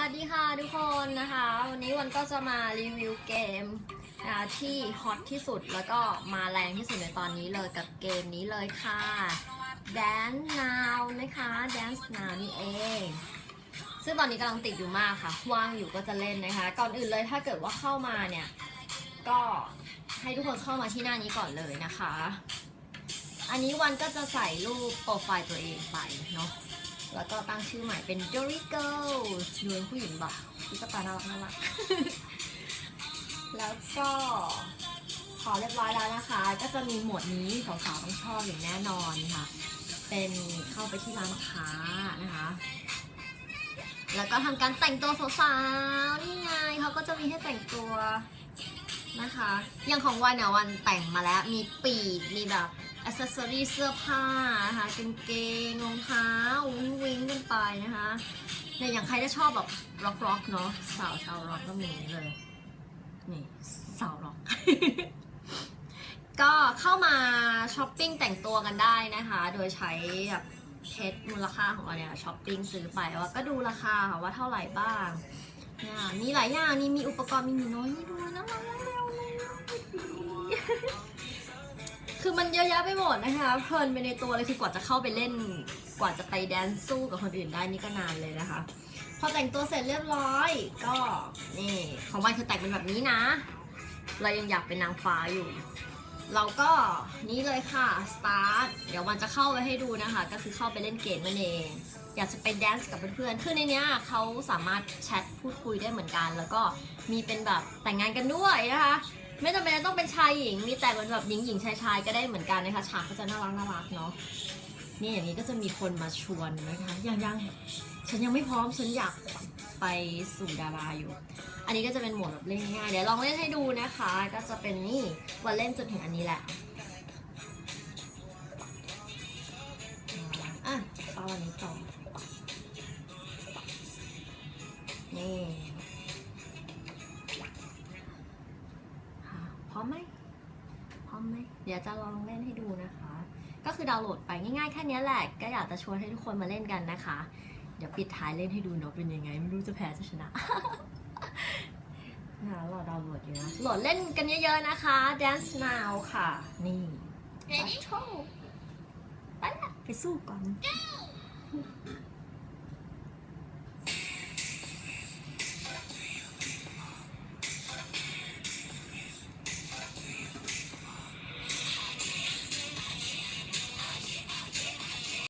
วัสดีค่ะทุกคนนะคะ วันนี้วันก็จะมารีวิวเกมนะคะที่ฮอตที่สุดแล้วก็มาแรงที่สุดในตอนนี้เลยกับเกมนี้เลยค่ะ Dance Now นะคะ Dance Now นี่เอง ซึ่งตอนนี้กำลังติดอยู่มากค่ะ ว่างอยู่ก็จะเล่นนะคะ ก่อนอื่นเลยถ้าเกิดว่าเข้ามาเนี่ย ก็ให้ทุกคนเข้ามาที่หน้านี้ก่อนเลยนะคะ อันนี้วันก็จะใส่รูปโปรไฟล์ตัวเองไปเนาะ แล้วก็ตั้งชื่อใหม่เป็น j o r y Girl ดูเป็นผู้หญิงแบบตุ๊กตาน่ารักน่ารัก แล้วก็พอเรียบร้อยแล้วนะคะ ก็จะมีหมวดนี้สาวๆต้องชอบอย่างแน่นอนค่ะ เป็นเข้าไปที่ร้านค้านะคะ แล้วก็ทำการแต่งตัวสาวๆนี่ไงเขาก็จะมีให้แต่งตัวนะคะ อย่างของวันเนี่ยวันแต่งมาแล้ว มีปีก มีแบบ อ c เซสซอรี่เสื้อผ้านะคะกางเกงรองเท้าวิ้งวิ้งกันไปนะคะเนี่ยอย่างใครที่ชอบแบบร็อกร็อกเนาะสาวชาวร็อกก็มีเลย นี่สาวร็อก ก็เข้ามาช้อปปิ้งแต่งตัวกันได้นะคะ โดยใช้แบบเพชรมูลค่าของเราเนี่ยช้อปปิ้งซื้อไปว่าก็ดูราคาค่ะว่าเท่าไหร่บ้างเนี่ยมีหลายอย่างนี่มีอุปกรณ์มีหมีน้อยนี่ด้วยน่ารักมากเลยคือ มันเยอะแยะไปหมดนะคะเพลินไปในตัวเลยคือกว่าจะเข้าไปเล่น กว่าจะไปแดนซ์สู้กับคนอื่นได้นี่ก็นานเลยนะคะ พอแต่งตัวเสร็จเรียบร้อย ก็นี่ของวันคือแต่งเป็นแบบนี้นะ เรายังอยากเป็นนางฟ้าอยู่ เราก็นี่เลยค่ะ start เดี๋ยววันจะเข้าไปให้ดูนะคะ ก็คือเข้าไปเล่นเกมนั่นเองอยากจะไปแดนซ์กับเพื่อนๆ คือในเนี้ยเขาสามารถแชทพูดคุยได้เหมือนกัน แล้วก็มีเป็นแบบแต่งงานกันด้วยนะคะ ไม่จำเป็นต้องเป็นชายหญิง มีแต่เป็นแบบหญิงหญิงชายชายก็ได้เหมือนกันนะคะฉากก็จะน่ารักน่ารักเนาะนี่อย่างนี้ก็จะมีคนมาชวนนะคะยังยังฉันยังไม่พร้อมฉันอยากไปสู่ดาราอยู่ อันนี้ก็จะเป็นหมวดแบบเล่นง่ายเดี๋ยวลองเล่นให้ดูนะคะ ก็จะเป็นนี่วันเล่นจนถึงอันนี้แหละ ร้อมไหมพร้อมไหมเดี๋ยวจะลองเล่นให้ดูนะคะ ก็คือดาวน์โหลดไปง่ายๆแค่นี้แหละ ก็อยากจะชวนให้ทุกคนมาเล่นกันนะคะ เดี๋ยวปิดท้ายเล่นให้ดูเนาะเป็นยังไง ไม่รู้จะแพ้จะชนะนะคะรอดาวน์โหลดอยู่นะ โหลดเล่นกันเยอะๆนะคะ Dance Now ค่ะ นี่ไปโชว์ไปละไปสู้ก่อน